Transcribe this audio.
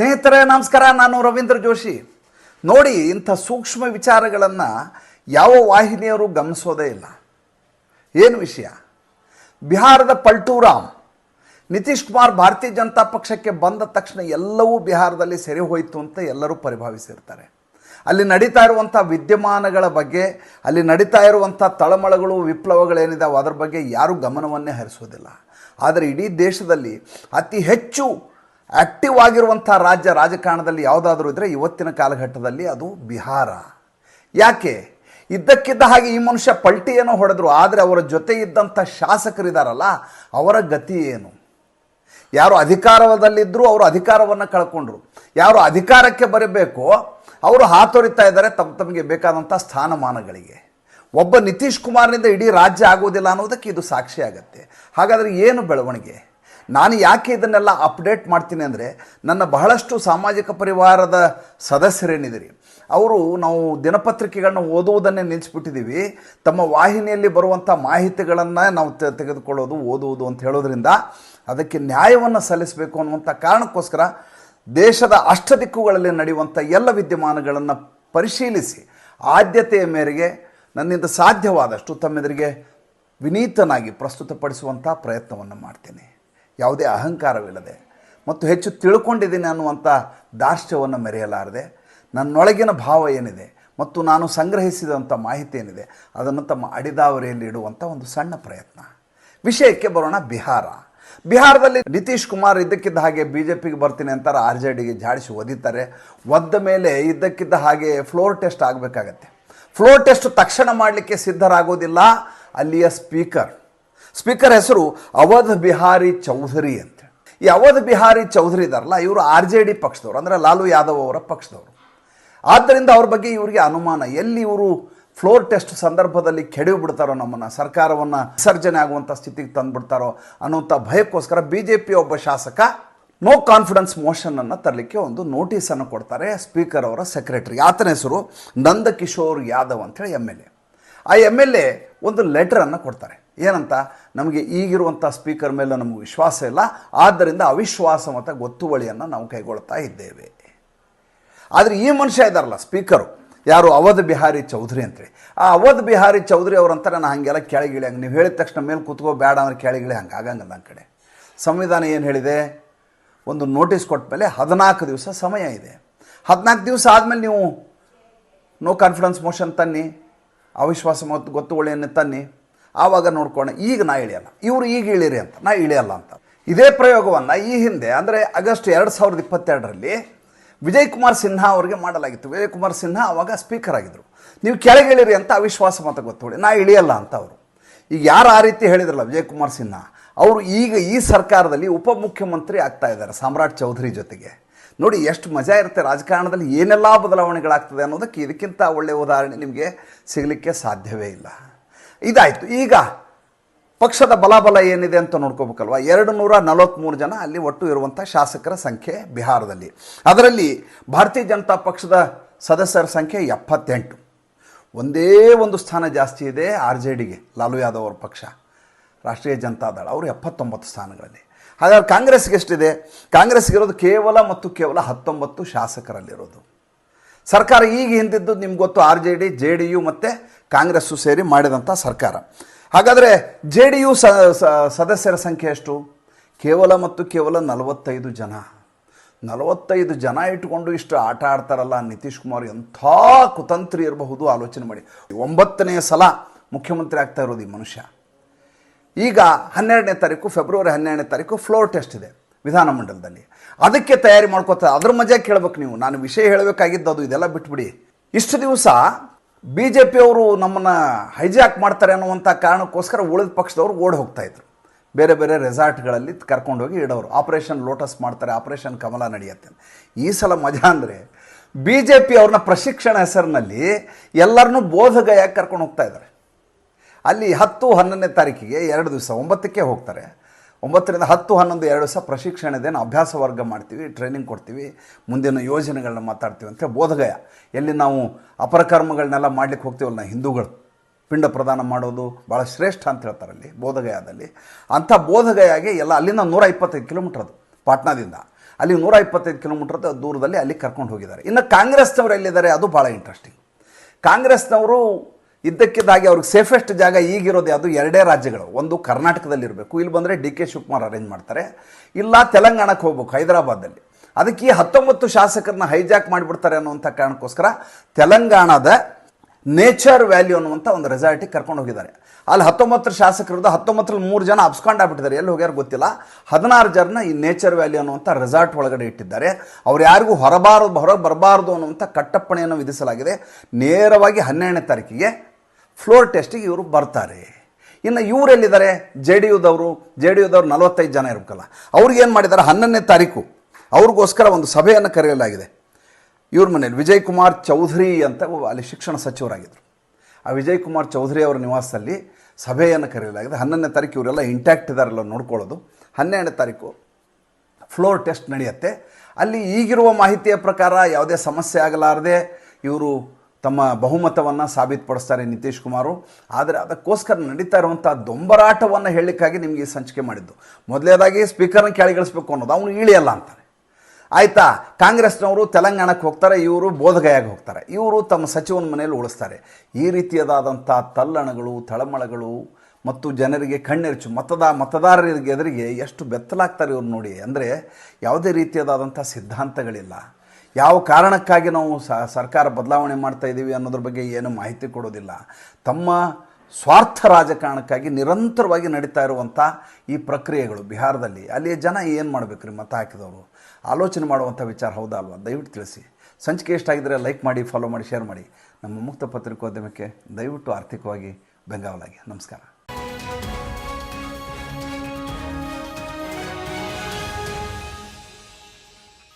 ಸ್ನೇಹಿತರೆ, ನಮಸ್ಕಾರ. ನಾನು ರವೀಂದ್ರ ಜೋಶಿ. ನೋಡಿ, ಇಂಥ ಸೂಕ್ಷ್ಮ ವಿಚಾರಗಳನ್ನು ಯಾವ ವಾಹಿನಿಯವರು ಗಮನಿಸೋದೇ ಇಲ್ಲ. ಏನು ವಿಷಯ? ಬಿಹಾರದ ಪಲ್ಟೂರಾಮ್, ನಿತೀಶ್ ಕುಮಾರ್ ಭಾರತೀಯ ಜನತಾ ಪಕ್ಷಕ್ಕೆ ಬಂದ ತಕ್ಷಣ ಎಲ್ಲವೂ ಬಿಹಾರದಲ್ಲಿ ಸೆರೆ ಹೋಯಿತು ಅಂತ ಎಲ್ಲರೂ ಪರಿಭಾವಿಸಿರ್ತಾರೆ. ಅಲ್ಲಿ ನಡೀತಾ ಇರುವಂಥ ವಿದ್ಯಮಾನಗಳ ಬಗ್ಗೆ, ಅಲ್ಲಿ ನಡೀತಾ ಇರುವಂಥ ತಳಮಳಗಳು, ವಿಪ್ಲವಗಳೇನಿದಾವೆ, ಅದರ ಬಗ್ಗೆ ಯಾರೂ ಗಮನವನ್ನೇ ಹರಿಸೋದಿಲ್ಲ. ಆದರೆ ಇಡೀ ದೇಶದಲ್ಲಿ ಅತಿ ಹೆಚ್ಚು ಆ್ಯಕ್ಟಿವ್ ಆಗಿರುವಂಥ ರಾಜ್ಯ ರಾಜಕಾರಣದಲ್ಲಿ ಯಾವುದಾದ್ರೂ ಇದ್ದರೆ ಇವತ್ತಿನ ಕಾಲಘಟ್ಟದಲ್ಲಿ ಅದು ಬಿಹಾರ. ಯಾಕೆ? ಇದ್ದಕ್ಕಿದ್ದ ಹಾಗೆ ಈ ಮನುಷ್ಯ ಪಲ್ಟಿ ಏನೋ ಹೊಡೆದ್ರು, ಆದರೆ ಅವರ ಜೊತೆ ಇದ್ದಂಥ ಶಾಸಕರಿದ್ದಾರಲ್ಲ ಅವರ ಗತಿ ಏನು? ಯಾರು ಅಧಿಕಾರದಲ್ಲಿದ್ದರೂ ಅವರು ಅಧಿಕಾರವನ್ನು ಕಳ್ಕೊಂಡ್ರು. ಯಾರು ಅಧಿಕಾರಕ್ಕೆ ಬರಬೇಕೋ, ಅವರು ಹಾತೊರಿತಾ ಇದ್ದಾರೆ ತಮ್ಮ ತಮಗೆ ಬೇಕಾದಂಥ ಸ್ಥಾನಮಾನಗಳಿಗೆ. ಒಬ್ಬ ನಿತೀಶ್ ಕುಮಾರ್ನಿಂದ ಇಡೀ ರಾಜ್ಯ ಆಗೋದಿಲ್ಲ ಅನ್ನೋದಕ್ಕೆ ಇದು ಸಾಕ್ಷಿ ಆಗುತ್ತೆ. ಹಾಗಾದರೆ ಏನು ಬೆಳವಣಿಗೆ? ನಾನು ಯಾಕೆ ಇದನ್ನೆಲ್ಲ ಅಪ್ಡೇಟ್ ಮಾಡ್ತೀನಿ ಅಂದರೆ ನನ್ನ ಬಹಳಷ್ಟು ಸಾಮಾಜಿಕ ಪರಿವಾರದ ಸದಸ್ಯರೇನಿದ್ದೀರಿ? ಅವರು ನಾವು ದಿನಪತ್ರಿಕೆಗಳನ್ನ ಓದುವುದನ್ನೇ ನಿಲ್ಲಿಸ್ಬಿಟ್ಟಿದ್ದೀವಿ ತಮ್ಮ ವಾಹಿನಿಯಲ್ಲಿ ಬರುವಂಥ ಮಾಹಿತಿಗಳನ್ನು ನಾವು ತೆಗೆದುಕೊಳ್ಳೋದು, ಓದುವುದು ಅಂತ ಹೇಳೋದ್ರಿಂದ ಅದಕ್ಕೆ ನ್ಯಾಯವನ್ನು ಸಲ್ಲಿಸಬೇಕು ಅನ್ನುವಂಥ ಕಾರಣಕ್ಕೋಸ್ಕರ ದೇಶದ ಅಷ್ಟ ದಿಕ್ಕುಗಳಲ್ಲಿ ನಡೆಯುವಂಥ ಎಲ್ಲ ವಿದ್ಯಮಾನಗಳನ್ನು ಪರಿಶೀಲಿಸಿ ಆದ್ಯತೆಯ ಮೇರೆಗೆ ನನ್ನಿಂದ ಸಾಧ್ಯವಾದಷ್ಟು ತಮ್ಮೆದುರಿಗೆ ವಿನೀತನಾಗಿ ಪ್ರಸ್ತುತಪಡಿಸುವಂಥ ಪ್ರಯತ್ನವನ್ನು ಮಾಡ್ತೀನಿ. ಯಾವುದೇ ಅಹಂಕಾರವಿಲ್ಲದೆ ಮತ್ತು ಹೆಚ್ಚು ತಿಳ್ಕೊಂಡಿದ್ದೀನಿ ಅನ್ನುವಂಥ ದಾರ್ಷ್ಟ್ಯವನ್ನು ಮೆರೆಯಲಾರದೆ, ನನ್ನೊಳಗಿನ ಭಾವ ಏನಿದೆ ಮತ್ತು ನಾನು ಸಂಗ್ರಹಿಸಿದಂಥ ಮಾಹಿತಿ ಏನಿದೆ ಅದನ್ನು ತಮ್ಮ ಅಡಿದಾವರಿಯಲ್ಲಿ ಇಡುವಂಥ ಒಂದು ಸಣ್ಣ ಪ್ರಯತ್ನ. ವಿಷಯಕ್ಕೆ ಬರೋಣ ಬಿಹಾರ. ಬಿಹಾರದಲ್ಲಿ ನಿತೀಶ್ ಕುಮಾರ್ ಇದ್ದಕ್ಕಿದ್ದ ಹಾಗೆ ಬಿ ಜೆ ಪಿಗೆ ಬರ್ತೀನಿ ಅಂತಾರೆ, ಆರ್ ಜೆ ಡಿಗೆ ಜಾಡಿಸಿ ಒದಿತಾರೆ. ಒದ್ದ ಮೇಲೆ ಇದ್ದಕ್ಕಿದ್ದ ಹಾಗೆ ಫ್ಲೋರ್ ಟೆಸ್ಟ್ ಆಗಬೇಕಾಗತ್ತೆ. ಫ್ಲೋರ್ ಟೆಸ್ಟ್ ತಕ್ಷಣ ಮಾಡಲಿಕ್ಕೆ ಸಿದ್ಧರಾಗೋದಿಲ್ಲ. ಅಲ್ಲಿಯ ಸ್ಪೀಕರ್ ಸ್ಪೀಕರ್ ಹೆಸರು ಅವಧ್ ಬಿಹಾರಿ ಚೌಧರಿ ಅಂತ. ಈ ಅವಧ್ ಬಿಹಾರಿ ಚೌಧರಿ ಇದಾರಲ್ಲ, ಇವರು ಆರ್ ಜೆ ಡಿ ಪಕ್ಷದವರು, ಅಂದರೆ ಲಾಲು ಯಾದವ್ ಅವರ ಪಕ್ಷದವರು. ಆದ್ದರಿಂದ ಅವ್ರ ಬಗ್ಗೆ ಇವರಿಗೆ ಅನುಮಾನ, ಎಲ್ಲಿ ಇವರು ಫ್ಲೋರ್ ಟೆಸ್ಟ್ ಸಂದರ್ಭದಲ್ಲಿ ಕೆಡವಿ ಬಿಡ್ತಾರೋ ನಮ್ಮನ್ನು, ಸರ್ಕಾರವನ್ನು ವಿಸರ್ಜನೆ ಆಗುವಂಥ ಸ್ಥಿತಿಗೆ ತಂದುಬಿಡ್ತಾರೋ ಅನ್ನುವಂಥ ಭಯಕ್ಕೋಸ್ಕರ ಬಿ ಜೆ ಪಿ ಒಬ್ಬ ಶಾಸಕ ನೋ ಕಾನ್ಫಿಡೆನ್ಸ್ ಮೋಷನನ್ನು ತರಲಿಕ್ಕೆ ಒಂದು ನೋಟಿಸನ್ನು ಕೊಡ್ತಾರೆ ಸ್ಪೀಕರ್ ಅವರ ಸೆಕ್ರೆಟರಿ. ಆತನ ಹೆಸರು ನಂದಕಿಶೋರ್ ಯಾದವ್ ಅಂತೇಳಿ ಎಂ ಎಲ್ ಎ. ಆ ಎಂ ಎಲ್ ಎ ಒಂದು ಲೆಟರನ್ನು ಕೊಡ್ತಾರೆ. ಏನಂತ? ನಮಗೆ ಈಗಿರುವಂಥ ಸ್ಪೀಕರ್ ಮೇಲೆ ನಮಗೆ ವಿಶ್ವಾಸ ಇಲ್ಲ. ಆದ್ದರಿಂದ ಅವಿಶ್ವಾಸ ಮತ್ತು ಗೊತ್ತುವಳಿಯನ್ನು ನಾವು ಕೈಗೊಳ್ತಾ ಇದ್ದೇವೆ. ಆದರೆ ಈ ಮನುಷ್ಯ ಇದ್ದಾರಲ್ಲ ಸ್ಪೀಕರು ಯಾರು? ಅವಧ್ ಬಿಹಾರಿ ಚೌಧರಿ ಅಂತೇಳಿ ಆ ಅವಧ್ ಬಿಹಾರಿ ಚೌಧರಿ ಅವರಂತ ನಾನು ಹಾಗೆಲ್ಲ ಕೆಳಗಿಳಿ. ಹಂಗೆ ನೀವು ಹೇಳಿದ ತಕ್ಷಣ ಮೇಲೆ ಕೂತ್ಕೋ ಬೇಡ ಅಂದ್ರೆ ಕೆಳಗಿಳಿ, ಹಂಗೆ ಆಗಂಗಿಲ್ಲ ನನ್ನ ಕಡೆ. ಸಂವಿಧಾನ ಏನು ಹೇಳಿದೆ? ಒಂದು ನೋಟಿಸ್ ಕೊಟ್ಟ ಮೇಲೆ ಹದಿನಾಲ್ಕು ದಿವಸ ಸಮಯ ಇದೆ. ಹದಿನಾಲ್ಕು ದಿವಸ ಆದಮೇಲೆ ನೀವು ನೋ ಕಾನ್ಫಿಡೆನ್ಸ್ ಮೋಷನ್ ತನ್ನಿ. ಅವಿಶ್ವಾಸ ಮತ್ತು ಗೊತ್ತುವಳಿಯನ್ನು ತನ್ನಿ. ಆವಾಗ ನೋಡ್ಕೊಂಡು ಈಗ ನಾ ಇಳಿಯಲ್ಲ. ಇವರು ಈಗ ಇಳಿರಿ ಅಂತ, ನಾ ಇಳಿಯಲ್ಲ ಅಂತ. ಇದೇ ಪ್ರಯೋಗವನ್ನು ಈ ಹಿಂದೆ, ಅಂದರೆ ಆಗಸ್ಟ್ ಎರಡು ಸಾವಿರದ ಇಪ್ಪತ್ತೆರಡರಲ್ಲಿ ವಿಜಯ್ ಕುಮಾರ್ ಸಿನ್ಹಾ ಅವರಿಗೆ ಮಾಡಲಾಗಿತ್ತು. ವಿಜಯ್ ಕುಮಾರ್ ಸಿನ್ಹಾ ಆವಾಗ ಸ್ಪೀಕರ್ ಆಗಿದ್ದರು ನೀವು ಕೆಳಗಿಳಿರಿ ಅಂತ ಅವಿಶ್ವಾಸ ಮತ ಗೊತ್ತುವಳಿ ನಾ ಇಳಿಯಲ್ಲ ಅಂತ ಅವರು. ಈಗ ಯಾರು ಆ ರೀತಿ ಹೇಳಿದ್ರಲ್ಲ ವಿಜಯ್ ಕುಮಾರ್ ಸಿನ್ಹಾ? ಅವರು ಈಗ ಈ ಸರ್ಕಾರದಲ್ಲಿ ಉಪಮುಖ್ಯಮಂತ್ರಿ ಆಗ್ತಾ ಇದ್ದಾರೆ, ಸಾಮ್ರಾಟ್ ಚೌಧರಿ ಜೊತೆಗೆ. ನೋಡಿ, ಎಷ್ಟು ಮಜಾ ಇರುತ್ತೆ ರಾಜಕಾರಣದಲ್ಲಿ ಏನೆಲ್ಲ ಬದಲಾವಣೆಗಳಾಗ್ತದೆ ಅನ್ನೋದಕ್ಕೆ ಇದಕ್ಕಿಂತ ಒಳ್ಳೆಯ ಉದಾಹರಣೆ ನಿಮಗೆ ಸಿಗಲಿಕ್ಕೆ ಸಾಧ್ಯವೇ ಇಲ್ಲ. ಇದಾಯಿತು. ಈಗ ಪಕ್ಷದ ಬಲಾಬಲ ಏನಿದೆ ಅಂತ ನೋಡ್ಕೋಬೇಕಲ್ವ? ಎರಡು ನೂರ ನಲವತ್ತ್ಮೂರು ಜನ ಅಲ್ಲಿ ಒಟ್ಟು ಇರುವಂಥ ಶಾಸಕರ ಸಂಖ್ಯೆ ಬಿಹಾರದಲ್ಲಿ. ಅದರಲ್ಲಿ ಭಾರತೀಯ ಜನತಾ ಪಕ್ಷದ ಸದಸ್ಯರ ಸಂಖ್ಯೆ ಎಪ್ಪತ್ತೆಂಟು. ಒಂದೇ ಒಂದು ಸ್ಥಾನ ಜಾಸ್ತಿ ಇದೆ ಆರ್ ಜೆ ಡಿಗೆ, ಲಾಲು ಯಾದವ್ ಅವ್ರ ಪಕ್ಷ. ರಾಷ್ಟ್ರೀಯ ಜನತಾ ದಳ, ಅವರು ಎಪ್ಪತ್ತೊಂಬತ್ತು ಸ್ಥಾನಗಳಲ್ಲಿ. ಹಾಗಾದ್ರೆ ಕಾಂಗ್ರೆಸ್ಗೆ ಎಷ್ಟಿದೆ? ಕಾಂಗ್ರೆಸ್ಗಿರೋದು ಕೇವಲ ಮತ್ತು ಕೇವಲ ಹತ್ತೊಂಬತ್ತು ಶಾಸಕರಲ್ಲಿರೋದು. ಸರ್ಕಾರ ಈಗ ಹಿಂದಿದ್ದು ನಿಮ್ಗೆ ಗೊತ್ತು, R J D J D U ಮತ್ತು ಕಾಂಗ್ರೆಸ್ಸು ಸೇರಿ ಮಾಡಿದಂಥ ಸರ್ಕಾರ. ಹಾಗಾದರೆ ಜೆ ಡಿ ಯು ಸದಸ್ಯರ ಸಂಖ್ಯೆ ಎಷ್ಟು? ಕೇವಲ ಮತ್ತು ಕೇವಲ ನಲವತ್ತೈದು ಜನ. ನಲವತ್ತೈದು ಜನ ಇಟ್ಕೊಂಡು ಇಷ್ಟು ಆಟ ಆಡ್ತಾರಲ್ಲ, ನಿತೀಶ್ ಕುಮಾರ್ ಎಂಥ ಕುತಂತ್ರಿ ಇರಬಹುದು, ಆಲೋಚನೆ ಮಾಡಿ. ಒಂಬತ್ತನೆಯ ಸಲ ಮುಖ್ಯಮಂತ್ರಿ ಆಗ್ತಾ ಇರೋದು ಈ ಮನುಷ್ಯ. ಈಗ ಹನ್ನೆರಡನೇ ತಾರೀಕು, ಫೆಬ್ರವರಿ ಹನ್ನೆರಡನೇ ತಾರೀಕು ಫ್ಲೋರ್ ಟೆಸ್ಟ್ ಇದೆ ವಿಧಾನಮಂಡಲದಲ್ಲಿ ಅದಕ್ಕೆ ತಯಾರಿ ಮಾಡ್ಕೋತಾರೆ ಅದ್ರ ಮಜಾ ಕೇಳ್ಬೇಕು ನೀವು. ನಾನು ವಿಷಯ ಹೇಳಬೇಕಾಗಿದ್ದು ಅದು, ಇದೆಲ್ಲ ಬಿಟ್ಬಿಡಿ. ಇಷ್ಟು ದಿವಸ ಬಿ ಜೆ ಪಿಯವರು ನಮ್ಮನ್ನು ಹೈಜಾಕ್ ಮಾಡ್ತಾರೆ ಅನ್ನುವಂಥ ಕಾರಣಕ್ಕೋಸ್ಕರ ಉಳಿದ ಪಕ್ಷದವರು ಓಡಿ ಹೋಗ್ತಾ ಇದ್ರು. ಬೇರೆ ಬೇರೆ ರೆಸಾರ್ಟ್ಗಳಲ್ಲಿ ಕರ್ಕೊಂಡೋಗಿ ಇಡೋರು. ಆಪರೇಷನ್ ಲೋಟಸ್ ಮಾಡ್ತಾರೆ ಆಪರೇಷನ್ ಕಮಲ ನಡೆಯುತ್ತೆ. ಈ ಸಲ ಮಜಾ ಅಂದರೆ ಬಿ ಜೆ ಪಿ ಅವ್ರನ್ನ ಪ್ರಶಿಕ್ಷಣ ಹೆಸರಿನಲ್ಲಿ ಎಲ್ಲರನ್ನೂ ಬೋಧಗಯಾಗಿ ಕರ್ಕೊಂಡು ಹೋಗ್ತಾ ಇದ್ದಾರೆ. ಅಲ್ಲಿ ಹತ್ತು ಹನ್ನೊಂದನೇ ತಾರೀಕಿಗೆ, ಎರಡು ದಿವಸ ಒಂಬತ್ತಕ್ಕೆ ಹೋಗ್ತಾರೆ. ಒಂಬತ್ತರಿಂದ ಹತ್ತು, ಹನ್ನೊಂದು, ಎರಡು ದಿವಸ ಪ್ರಶಿಕ್ಷಣ ಇದೆ. ನಾವು ಅಭ್ಯಾಸ ವರ್ಗ ಮಾಡ್ತೀವಿ ಟ್ರೈನಿಂಗ್ ಕೊಡ್ತೀವಿ, ಮುಂದಿನ ಯೋಜನೆಗಳನ್ನ ಮಾತಾಡ್ತೀವಿ ಅಂತೇಳಿ ಬೋಧಗಯ. ಎಲ್ಲಿ ನಾವು ಅಪರಕರ್ಮಗಳನ್ನೆಲ್ಲ ಮಾಡ್ಲಿಕ್ಕೆ ಹೋಗ್ತೀವಲ್ಲ ನಾವು ಹಿಂದೂಗಳು. ಪಿಂಡ ಪ್ರದಾನ ಮಾಡೋದು ಭಾಳ ಶ್ರೇಷ್ಠ ಅಂತ ಹೇಳ್ತಾರೆ ಅಲ್ಲಿ, ಬೋಧಗಯಾದಲ್ಲಿ. ಅಂಥ ಬೋಧಗಯಾಗೆ ಎಲ್ಲ ಅಲ್ಲಿಂದ ನೂರ ಇಪ್ಪತ್ತೈದು ಕಿಲೋಮೀಟ್ರ್ ಅದು, ಪಾಟ್ನಾದಿಂದ. ಅಲ್ಲಿ ನೂರ ಇಪ್ಪತ್ತೈದು ಕಿಲೋಮೀಟರ್ ದೂರದಲ್ಲಿ ಅಲ್ಲಿ ಕರ್ಕೊಂಡು ಹೋಗಿದ್ದಾರೆ. ಇನ್ನು ಕಾಂಗ್ರೆಸ್ನವರು ಎಲ್ಲಿದ್ದಾರೆ? ಅದು ಭಾಳ ಇಂಟ್ರೆಸ್ಟಿಂಗ್ ಕಾಂಗ್ರೆಸ್ನವರು ಇದ್ದಕ್ಕಿದ್ದಾಗೆ ಅವ್ರಿಗೆ ಸೇಫೆಸ್ಟ್ ಜಾಗ ಈಗಿರೋದು ಯಾವುದು ಎರಡೇ ರಾಜ್ಯಗಳು. ಒಂದು ಕರ್ನಾಟಕದಲ್ಲಿರಬೇಕು, ಇಲ್ಲಿ ಬಂದರೆ ಡಿ ಕೆ ಶಿವಕುಮಾರ್ ಅರೇಂಜ್ ಮಾಡ್ತಾರೆ. ಇಲ್ಲ ತೆಲಂಗಾಣಕ್ಕೆ ಹೋಗ್ಬೇಕು ಹೈದರಾಬಾದಲ್ಲಿ ಅದಕ್ಕೆ ಈ ಹತ್ತೊಂಬತ್ತು ಶಾಸಕರನ್ನ ಹೈಜಾಕ್ ಮಾಡಿಬಿಡ್ತಾರೆ ಅನ್ನುವಂಥ ಕಾರಣಕ್ಕೋಸ್ಕರ ತೆಲಂಗಾಣದ ನೇಚರ್ ವ್ಯಾಲ್ಯೂ ಅನ್ನುವಂಥ ಒಂದು ರೆಸಾರ್ಟಿಗೆ ಕರ್ಕೊಂಡು ಹೋಗಿದ್ದಾರೆ. ಅಲ್ಲಿ ಹತ್ತೊಂಬತ್ತರ ಶಾಸಕರದ್ದು ಹತ್ತೊಂಬತ್ತರಲ್ಲಿ ಮೂರು ಜನ ಅಬ್ಸ್ಕಾಂಡ್ ಆಗ್ಬಿಟ್ಟಿದ್ದಾರೆ. ಎಲ್ಲಿ ಹೋಗ್ಯಾರು ಗೊತ್ತಿಲ್ಲ. ಹದಿನಾರು ಜನ ಈ ನೇಚರ್ ವ್ಯಾಲ್ಯೂ ಅನ್ನುವಂಥ ರೆಸಾರ್ಟ್ ಒಳಗಡೆ ಇಟ್ಟಿದ್ದಾರೆ. ಅವ್ರು ಯಾರಿಗೂ ಹೊರಬಾರದು, ಹೊರಗೆ ಬರಬಾರ್ದು ಅನ್ನುವಂಥ ಕಟ್ಟಪ್ಪಣೆಯನ್ನು ವಿಧಿಸಲಾಗಿದೆ. ನೇರವಾಗಿ ಹನ್ನೆರಡನೇ ತಾರೀಕಿಗೆ ಫ್ಲೋರ್ ಟೆಸ್ಟಿಗೆ ಇವರು ಬರ್ತಾರೆ. ಇನ್ನು ಇವರೆಲ್ಲಿದ್ದಾರೆ? ಜೆ ಡಿ ಯುದವರು ಜೆ ಡಿ ಯುದವ್ರು ನಲವತ್ತೈದು ಜನ ಇರಬೇಕಲ್ಲ. ಅವ್ರಿಗೇನು ಮಾಡಿದ್ದಾರೆ? ಹನ್ನೊಂದನೇ ತಾರೀಕು. ಅವ್ರಿಗೋಸ್ಕರ ಒಂದು ಸಭೆಯನ್ನು ಕರೆಯಲಾಗಿದೆ. ಇವ್ರ ಮನೇಲಿ ವಿಜಯ್ ಕುಮಾರ್ ಚೌಧರಿ ಅಂತ ಅಲ್ಲಿ ಶಿಕ್ಷಣ ಸಚಿವರಾಗಿದ್ದರು ಆ ವಿಜಯ್ ಕುಮಾರ್ ಚೌಧರಿ ಅವರ ನಿವಾಸದಲ್ಲಿ ಸಭೆಯನ್ನು ಕರೆಯಲಾಗಿದೆ. ಹನ್ನೊಂದನೇ ತಾರೀಕು ಇವರೆಲ್ಲ ಇಂಟ್ಯಾಕ್ಟ್ ಇದ್ದಾರಲ್ಲ ನೋಡ್ಕೊಳ್ಳೋದು. ಹನ್ನೆರಡನೇ ತಾರೀಕು ಫ್ಲೋರ್ ಟೆಸ್ಟ್ ನಡೆಯುತ್ತೆ. ಅಲ್ಲಿ ಈಗಿರುವ ಮಾಹಿತಿಯ ಪ್ರಕಾರ ಯಾವುದೇ ಸಮಸ್ಯೆ ಆಗಲಾರದೆ ಇವರು ತಮ್ಮ ಬಹುಮತವನ್ನು ಸಾಬೀತುಪಡಿಸ್ತಾರೆ ನಿತೀಶ್ ಕುಮಾರು. ಆದರೆ ಅದಕ್ಕೋಸ್ಕರ ನಡೀತಾ ಇರುವಂಥ ದೊಂಬರಾಟವನ್ನು ಹೇಳಲಿಕ್ಕಾಗಿ ನಿಮಗೆ ಸಂಚಿಕೆ ಮಾಡಿದ್ದು. ಮೊದಲೇದಾಗಿ ಸ್ಪೀಕರ್ನ ಕೆಳಗಿಳಿಸ್ಬೇಕು ಅನ್ನೋದು. ಅವನು ಇಳಿಯಲ್ಲ ಅಂತಾನೆ ಆಯಿತಾ? ಕಾಂಗ್ರೆಸ್ನವರು ತೆಲಂಗಾಣಕ್ಕೆ ಹೋಗ್ತಾರೆ, ಇವರು ಬೋಧಗಯಾಗೆ ಹೋಗ್ತಾರೆ. ಇವರು ತಮ್ಮ ಸಚಿವನ ಮನೆಯಲ್ಲಿ ಉಳಿಸ್ತಾರೆ. ಈ ರೀತಿಯದಾದಂಥ ತಲ್ಲಣಗಳು, ತಳಮಳಗಳು ಮತ್ತು ಜನರಿಗೆ ಕಣ್ಣೆರಚು, ಮತದ, ಮತದಾರರಿಗೆ ಎದುರಿಗೆ ಎಷ್ಟು ಬೆತ್ತಲಾಗ್ತಾರೆ ಇವ್ರು ನೋಡಿ. ಅಂದರೆ ಯಾವುದೇ ರೀತಿಯದಾದಂಥ ಸಿದ್ಧಾಂತಗಳಿಲ್ಲ. ಯಾವ ಕಾರಣಕ್ಕಾಗಿ ನಾವು ಸರ್ಕಾರ ಬದಲಾವಣೆ ಮಾಡ್ತಾ ಇದ್ದೀವಿ ಅನ್ನೋದ್ರ ಬಗ್ಗೆ ಏನು ಮಾಹಿತಿ ಕೊಡೋದಿಲ್ಲ. ತಮ್ಮ ಸ್ವಾರ್ಥ ರಾಜಕಾರಣಕ್ಕಾಗಿ ನಿರಂತರವಾಗಿ ನಡೀತಾ ಇರುವಂಥ ಈ ಪ್ರಕ್ರಿಯೆಗಳು ಬಿಹಾರದಲ್ಲಿ, ಅಲ್ಲಿಯ ಜನ ಏನು ಮಾಡಬೇಕ್ರಿ ಮತ ಹಾಕಿದವರು? ಆಲೋಚನೆ ಮಾಡುವಂಥ ವಿಚಾರ ಹೌದಾ ಅಲ್ವಾ? ದಯವಿಟ್ಟು ತಿಳಿಸಿ. ಸಂಚಿಕೆ ಎಷ್ಟಾಗಿದ್ದರೆ ಲೈಕ್ ಮಾಡಿ, ಫಾಲೋ ಮಾಡಿ, ಶೇರ್ ಮಾಡಿ. ನಮ್ಮ ಮುಕ್ತ ಪತ್ರಿಕೋದ್ಯಮಕ್ಕೆ ದಯವಿಟ್ಟು ಆರ್ಥಿಕವಾಗಿ ಬೆಂಗಾವಲಾಗಿ. ನಮಸ್ಕಾರ.